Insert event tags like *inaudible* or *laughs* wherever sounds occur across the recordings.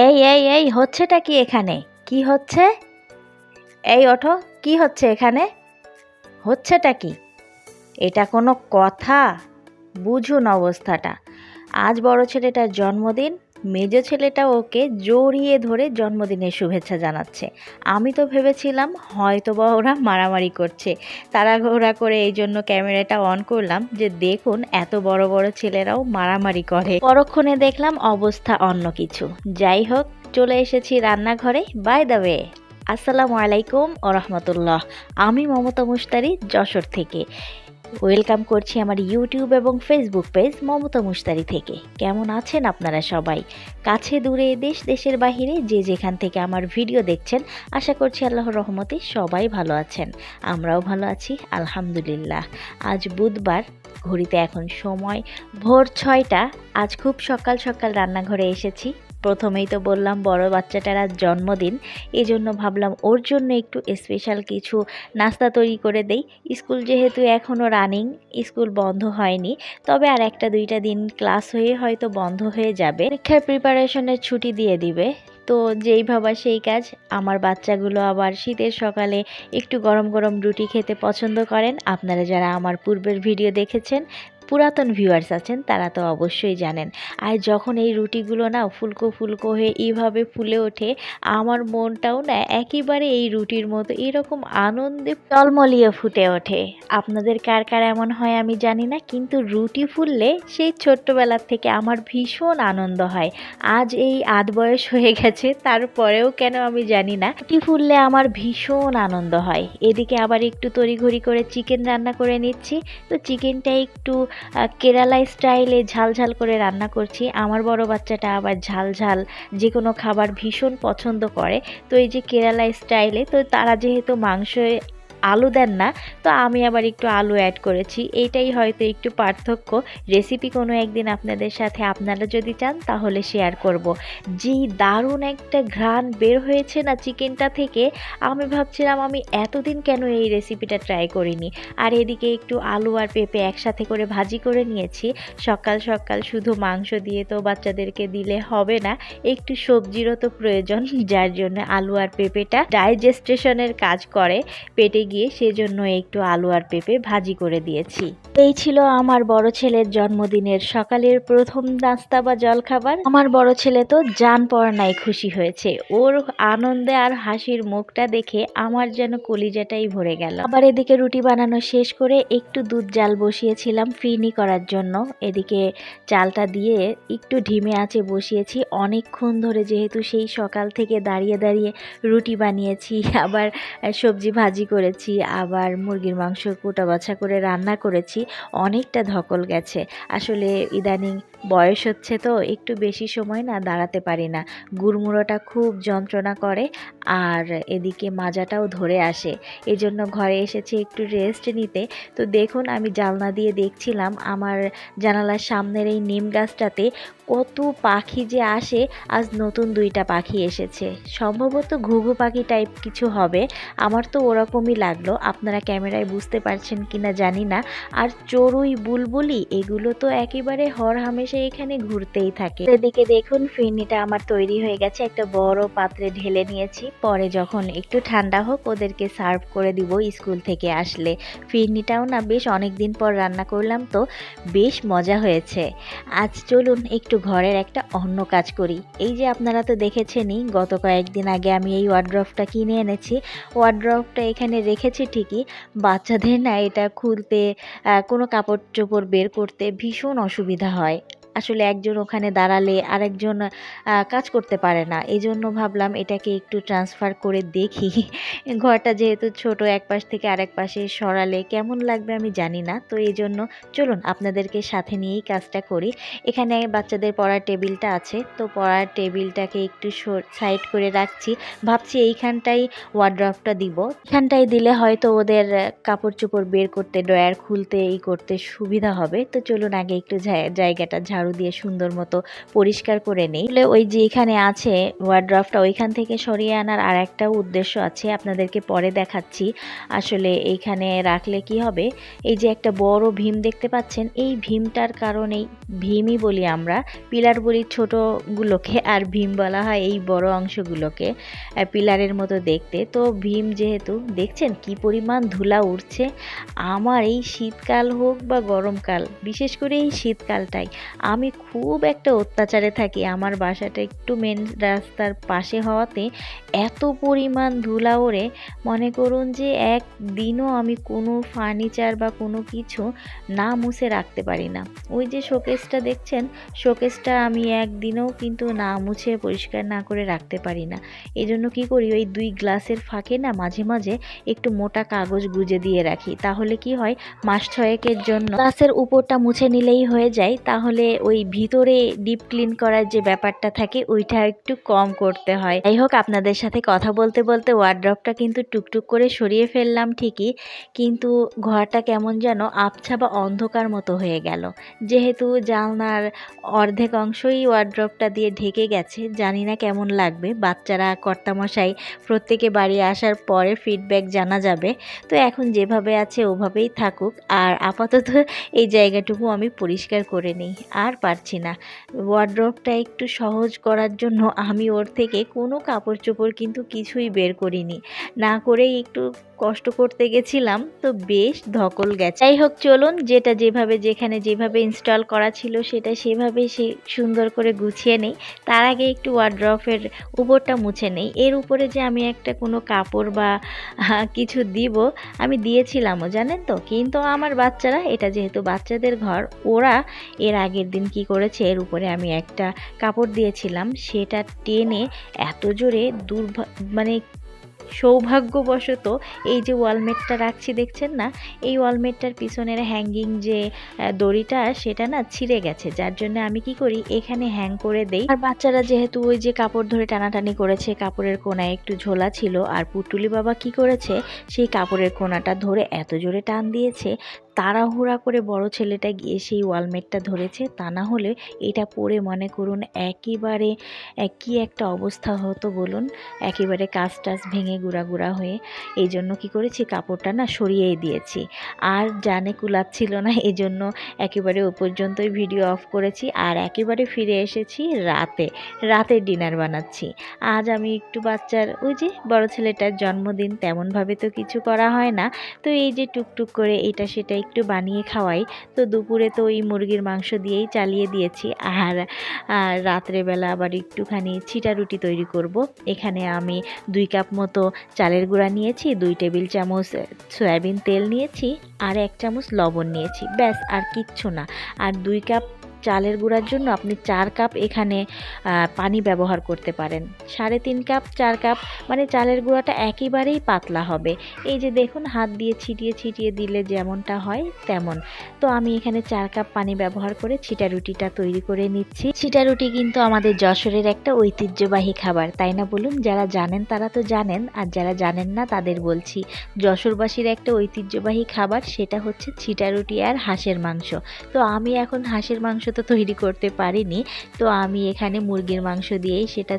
এই এই এই, হচ্ছেটা কি এখানে? কি হচ্ছে? এই, ওঠো, কি হচ্ছে এখানে? হচ্ছেটা কি? এটা কোনো কথা? বুঝুন অবস্থাটা। আজ বড় ছেলেটার জন্মদিন মেজ ছেলেটা ওকে জড়িয়ে ধরে জন্মদিনের শুভেচ্ছা জানাচ্ছে। আমি তো ভেবেছিলাম হয়তো বা ওরা মারামারি করছে। তাড়াঘোড়া করে এই জন্য ক্যামেরাটা অন করলাম যে দেখুন, এত বড় বড় ছেলেরাও মারামারি করে। পরক্ষণে দেখলাম অবস্থা অন্য কিছু। যাই হোক, চলে এসেছি রান্নাঘরে। বাই দ্য ওয়ে আসসালামু আলাইকুম ও রহমতুল্লাহ আমি মমতা মুস্তারি যশোর থেকে। ওয়েলকাম করছি আমার ইউটিউব এবং ফেসবুক পেজ মমতা মুস্তারি থেকে। কেমন আছেন আপনারা সবাই? কাছে দূরে, দেশ, দেশের বাহিরে যে যেখান থেকে আমার ভিডিও দেখছেন, আশা করছি আল্লাহর রহমতে সবাই ভালো আছেন। আমরাও ভালো আছি, আলহামদুলিল্লাহ। আজ বুধবার, ঘড়িতে এখন সময় ভোর ছয়টা। আজ খুব সকাল সকাল রান্নাঘরে এসেছি। প্রথমেই তো বললাম বড় বাচ্চাটার আজ জন্মদিন এই জন্য ভাবলাম ওর জন্য একটু স্পেশাল কিছু নাস্তা তৈরি করে দেই। স্কুল যেহেতু এখনও রানিং স্কুল বন্ধ হয়নি, তবে আর একটা দুইটা দিন ক্লাস হয়ে হয়তো বন্ধ হয়ে যাবে। পরীক্ষার প্রিপারেশনের ছুটি দিয়ে দিবে। তো যেই ভাবা সেই কাজ, আমার বাচ্চাগুলো আবার শীতের সকালে একটু গরম গরম রুটি খেতে পছন্দ করেন। আপনারা যারা আমার পূর্বের ভিডিও দেখেছেন পুরাতন ভিউয়ার্স আছেন, তারা তো অবশ্যই জানেন। আর যখন এই রুটিগুলো না ফুলকো ফুলকো হয়ে এইভাবে ফুলে ওঠে, আমার মনটাও না একেবারে এই রুটির মতো এরকম আনন্দে টলমলিয়ে ফুটে ওঠে। আপনাদের কার কার এমন হয় আমি জানি না, কিন্তু রুটি ফুললে সেই ছোট্টবেলার থেকে আমার ভীষণ আনন্দ হয়। আজ এই আধ বয়স হয়ে গেছে, তারপরেও কেন আমি জানি না। রুটি ফুললে আমার ভীষণ আনন্দ হয়। এদিকে আবার একটু তড়িঘড়ি করে চিকেন রান্না করে নিচ্ছি। তো চিকেনটা একটু কেরালা স্টাইলে ঝাল ঝাল করে রান্না করছি। আমার বড় বাচ্চাটা আবার ঝাল ঝাল যে কোনো খাবার ভীষণ পছন্দ করে। তো এই যে কেরালা স্টাইলে, তো তারা যেহেতু মাংসে আলু দেন না, তো আমি আবার একটু আলু অ্যাড করেছি। এইটাই হয়তো একটু পার্থক্য। রেসিপি কোনো একদিন আপনাদের সাথে আপনারা যদি চান, তাহলে শেয়ার করব। যেই দারুণ একটা ঘ্রাণ বের হয়েছে না চিকেনটা থেকে, আমি ভাবছিলাম আমি এতদিন কেন এই রেসিপিটা ট্রাই করিনি। আর এদিকে একটু আলু আর পেঁপে একসাথে করে ভাজি করে নিয়েছি। সকাল সকাল শুধু মাংস দিয়ে তো বাচ্চাদেরকে দিলে হবে না, একটু সবজিরও তো প্রয়োজন, যার জন্য আলু আর পেঁপেটা ডাইজেস্টেশনের কাজ করে। পেটে গিয়ে সেজন্য একটু আলু আর পেঁপে ভাজি করে দিয়েছি। এই ছিল আমার বড় ছেলের জন্মদিনের সকালের প্রথম নাস্তা বা জলখাবার। আমার বড় ছেলে তো জান পড়ানায় খুশি হয়েছে। ওর আনন্দে আর হাসির মুখটা দেখে আমার যেন কলিজাটাই ভরে গেল। আবার এদিকে রুটি বানানো শেষ করে একটু দুধ জাল বসিয়েছিলাম ফিরনি করার জন্য। এদিকে চালটা দিয়ে একটু ঢিমে আছে বসিয়েছি। অনেকক্ষণ ধরে যেহেতু সেই সকাল থেকে দাঁড়িয়ে দাঁড়িয়ে রুটি বানিয়েছি, আবার সবজি ভাজি করেছি। আবার মুরগির মাংস কোটা বাছা করে রান্না করেছি, অনেকটা ধকল গেছে। আসলে ইদানিং বয়স হচ্ছে তো, একটু বেশি সময় না দাঁড়াতে পারি না। গুড়মুড়োটা খুব যন্ত্রণা করে, আর এদিকে মাজাটাও ধরে আসে। এজন্য ঘরে এসেছি একটু রেস্ট নিতে। তো দেখুন, আমি জানলা দিয়ে দেখছিলাম, আমার জানালার সামনের এই নিম গাছটাতে কত পাখি যে আসে, আজ নতুন দুইটা পাখি এসেছে। সম্ভবত ঘুঘু পাখি টাইপ কিছু হবে। আমার তো ওরকমই লাগল। আপনারা ক্যামেরায় বুঝতে পারছেন কিনা জানি না। আর চড়ুই, বুলবুলি, এগুলো তো একেবারে হর হামেশা এখানে ঘুরতেই থাকে। এদিকে দেখুন, ফিরনিটা আমার তৈরি হয়ে গেছে। একটা বড় পাত্রে ঢেলে নিয়েছি। পরে যখন একটু ঠান্ডা হোক, ওদেরকে সার্ভ করে দিব স্কুল থেকে আসলে। ফিরনিটাও না বেশ অনেক দিন পর রান্না করলাম তো, বেশ মজা হয়েছে। আজ চলুন একটু ঘরের একটা অন্য কাজ করি। এই যে আপনারা তো দেখেছেনই, গত কয়েকদিন আগে আমি এই ওয়ার্ড্রফটা কিনে এনেছি। ওয়ার্ড্রফটা এখানে রেখেছি ঠিকই, বাচ্চাদের না এটা খুলতে কোনো কাপড় চোপড় বের করতে ভীষণ অসুবিধা হয়। আসলে একজন ওখানে দাঁড়ালে আরেকজন কাজ করতে পারে না। এই জন্য ভাবলাম এটাকে একটু ট্রান্সফার করে দেখি। *laughs* ঘরটা যেহেতু ছোট এক পাশ থেকে আরেক পাশে সরালে কেমন লাগবে আমি জানি না। তো এই জন্য চলুন আপনাদেরকে সাথে নিয়েই কাজটা করি। এখানে বাচ্চাদের পড়ার টেবিলটা আছে। তো পড়ার টেবিলটাকে একটু সাইড করে রাখছি। ভাবছি এইখানটাই ওয়ার্ড্রফটা দিব। এখানটাই দিলে হয়তো ওদের কাপড় চোপড় বের করতে, ড্রয়ার খুলতে এই করতে সুবিধা হবে। তো চলুন আগে একটু জায়- জায়গাটা ঝাড়ু ঝাড়ু দিয়ে সুন্দর মতো পরিষ্কার করে নিই। আসলে ওই যে এখানে আছে ওয়ার্ড্রফটা ওইখান থেকে সরিয়ে আনার আর একটা উদ্দেশ্য আছে, আপনাদেরকে পরে দেখাচ্ছি। আসলে এইখানে রাখলে কি হবে? এই যে একটা বড় ভীম দেখতে পাচ্ছেন, এই ভীমটার কারণেই ভীমই বলি আমরা, পিলার বলি ছোটোগুলোকে, আর ভীম বলা হয় এই বড় অংশগুলোকে পিলারের মতো দেখতে। তো ভীম যেহেতু, দেখছেন কি পরিমাণ ধুলা উঠছে আমার এই শীতকাল হোক বা গরমকাল, বিশেষ করে এই শীতকালটাই আমি খুব একটা অত্যাচারে থাকি। আমার বাসাটা একটু মেন রাস্তার পাশে হওয়াতে এত পরিমাণ ধুলা ওড়ে। মনে করুন যে একদিনও আমি কোনো ফার্নিচার বা কোনো কিছু না মুছে রাখতে পারি না। ওই যে শোকেসটা দেখছেন শোকেসটা আমি একদিনও কিন্তু না মুছে পরিষ্কার না করে রাখতে পারি না। এই জন্য কী করি, ওই দুই গ্লাসের ফাঁকে না মাঝে মাঝে একটু মোটা কাগজ গুজে দিয়ে রাখি। তাহলে কি হয়, মাস ছয়েকের জন্য গ্লাসের উপরটা মুছে নিলেই হয়ে যায়। তাহলে ওই ভিতরে ডিপ ক্লিন করার যে ব্যাপারটা থাকে, ওইটা একটু কম করতে হয়। যাই হোক, আপনাদের সাথে কথা বলতে বলতে ওয়ার্ড্রপটা কিন্তু টুকটুক করে সরিয়ে ফেললাম ঠিকই, কিন্তু ঘরটা কেমন যেন আবছা বা অন্ধকার মতো হয়ে গেল। যেহেতু জানলার অর্ধেক অংশই ওয়ার্ড্রপটা দিয়ে ঢেকে গেছে, জানি না কেমন লাগবে। বাচ্চারা, কর্তামশাই, প্রত্যেকে বাড়ি আসার পরে ফিডব্যাক জানা যাবে। তো এখন যেভাবে আছে, ওভাবেই থাকুক। আর আপাতত এই জায়গাটুকু আমি পরিষ্কার করে নিই। আর পারছি না। ওয়ার্ড্রপটা একটু সহজ করার জন্য আমি ওর থেকে কোনো কাপড় চোপড় কিন্তু কিছুই বের করিনি। না করেই একটু কষ্ট করতে গেছিলাম, তো বেশ ধকল গেছে। যাই হোক, চলুন যেটা যেভাবে যেখানে যেভাবে ইনস্টল করা ছিল সেটা সেভাবেই সে সুন্দর করে গুছিয়ে নেই। তার আগে একটু ওয়ার্ড্রফের উপরটা মুছে নেই। এর উপরে যে আমি একটা কোনো কাপড় বা কিছু দিব, আমি দিয়েছিলামও, জানেন তো? কিন্তু আমার বাচ্চারা, এটা যেহেতু বাচ্চাদের ঘর, ওরা এর আগের দিন কি করেছে? এর উপরে আমি একটা কাপড় দিয়েছিলাম। সেটা টেনে এত জোরে দুর্ভা মানে সৌভাগ্যবশত এই যে ওয়ালমেটটা রাখছি, দেখছেন না? এই ওয়ালমেটটার পিছনের হ্যাঙ্গিং যে দড়িটা, সেটা না ছিঁড়ে গেছে। যার জন্য আমি কি করি? এখানে হ্যাং করে দেই। আর বাচ্চারা যেহেতু ওই যে কাপড় ধরে টানাটানি করেছে, কাপড়ের কোনায় একটু ঝোলা ছিল। আর পুটুলি বাবা কি করেছে? সেই কাপড়ের কোনাটা ধরে এত জোরে টান দিয়েছে তাড়াহুড়া করে বড় ছেলেটা গিয়ে সেই ওয়ালমেটটা ধরেছে। তা না হলে এটা পরে মনে করুন একেবারে, কি একটা অবস্থা হতো বলুন। একেবারে কাজ টাজ ভেঙে গুঁড়া গুঁড়া হয়ে এই জন্য কী করেছি? কাপড়টা না সরিয়েই দিয়েছি। আর জানে কুলাচ্ছিল না এই জন্য একেবারে ও পর্যন্তই ভিডিও অফ করেছি আর একেবারে ফিরে এসেছি রাতে। রাতে ডিনার বানাচ্ছি। আজ আমি একটু বাচ্চার, ওই যে বড় ছেলেটার জন্মদিন তেমনভাবে তো কিছু করা হয় না। তো এই যে টুকটুক করে এটা সেটা একটু বানিয়ে খাওয়াই। তো দুপুরে তো ওই মুরগির মাংস দিয়েই চালিয়ে দিয়েছি। আর রাত্রেবেলা আবার একটুখানি ছিটা রুটি তৈরি করব। এখানে আমি দুই কাপ মতো চালের গুঁড়া নিয়েছি, দুই টেবিল চামচ সয়াবিন তেল নিয়েছি, আর এক চামচ লবণ নিয়েছি। ব্যাস, আর কিচ্ছু না। আর দুই কাপ চালের গুঁড়ার জন্য আপনি চার কাপ এখানে পানি ব্যবহার করতে পারেন। সাড়ে তিন কাপ, চার কাপ মানে চালের গুঁড়াটা একেবারেই পাতলা হবে। এই যে দেখুন, হাত দিয়ে ছিটিয়ে ছিটিয়ে দিলে যেমনটা হয় তেমন। তো আমি এখানে চার কাপ পানি ব্যবহার করে ছিটা রুটিটা তৈরি করে নিচ্ছি। ছিটা রুটি কিন্তু আমাদের যশোরের একটা ঐতিহ্যবাহী খাবার, তাই না বলুন? যারা জানেন তারা তো জানেন, আর যারা জানেন না তাদের বলছি, যশোরবাসীর একটা ঐতিহ্যবাহী খাবার সেটা হচ্ছে ছিটা রুটি আর হাঁসের মাংস। তো আমি এখন হাঁসের মাংস তো তৈরি করতে পারিনি তো আমি এখানে মুরগির মাংস দিয়েই সেটা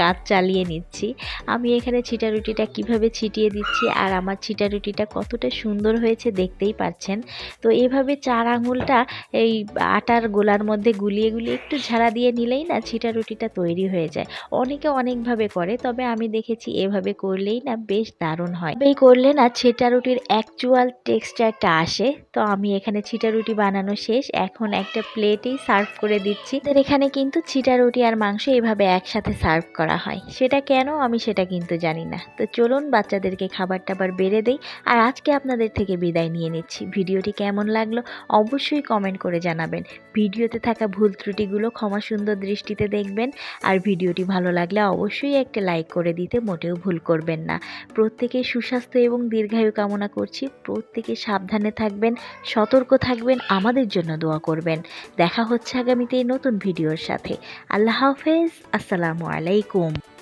কাজ চালিয়ে নিচ্ছি। আমি এখানে ছিটা রুটিটা কীভাবে ছিটিয়ে দিচ্ছি আর আমার ছিটা রুটিটা কতটা সুন্দর হয়েছে দেখতেই পাচ্ছেন। তো এভাবে চার আঙুলটা এই আটার গোলার মধ্যে গুলিয়ে গুলিয়ে একটু ঝাড়া দিয়ে নিলেই না ছিটা রুটিটা তৈরি হয়ে যায়। অনেকে অনেকভাবে করে, তবে আমি দেখেছি এভাবে করলেই না বেশ দারুণ হয়। এই করলে না ছিটা রুটির অ্যাকচুয়াল টেক্সচারটা আসে। তো আমি এখানে ছিটা রুটি বানানো শেষ। এখন একটা প্লেটেই সার্ভ করে দিচ্ছি। এখানে কিন্তু ছিটা রুটি আর মাংস এভাবে একসাথে সার্ভ করা হয়। সেটা কেন? আমি সেটা কিন্তু জানি না। তো চলুন বাচ্চাদেরকে খাবার টাবার বেড়ে দেই। আর আজকে আপনাদের থেকে বিদায় নিয়ে নিচ্ছি। ভিডিওটি কেমন লাগল অবশ্যই কমেন্ট করে জানাবেন। ভিডিওতে থাকা ভুল ত্রুটিগুলো ক্ষমা সুন্দর দৃষ্টিতে দেখবেন। আর ভিডিওটি ভালো লাগলে অবশ্যই একটা লাইক করে দিতে মোটেও ভুল করবেন না। প্রত্যেকে সুস্বাস্থ্য এবং দীর্ঘায়ু কামনা করছি। প্রত্যেকে সাবধানে থাকবেন, সতর্ক থাকবেন, আমাদের জন্য দোয়া করবেন। দেখা হচ্ছে আগামীতে নতুন ভিডিওর সাথে। আল্লাহ হাফেজ। আসসালামু আলাইকুম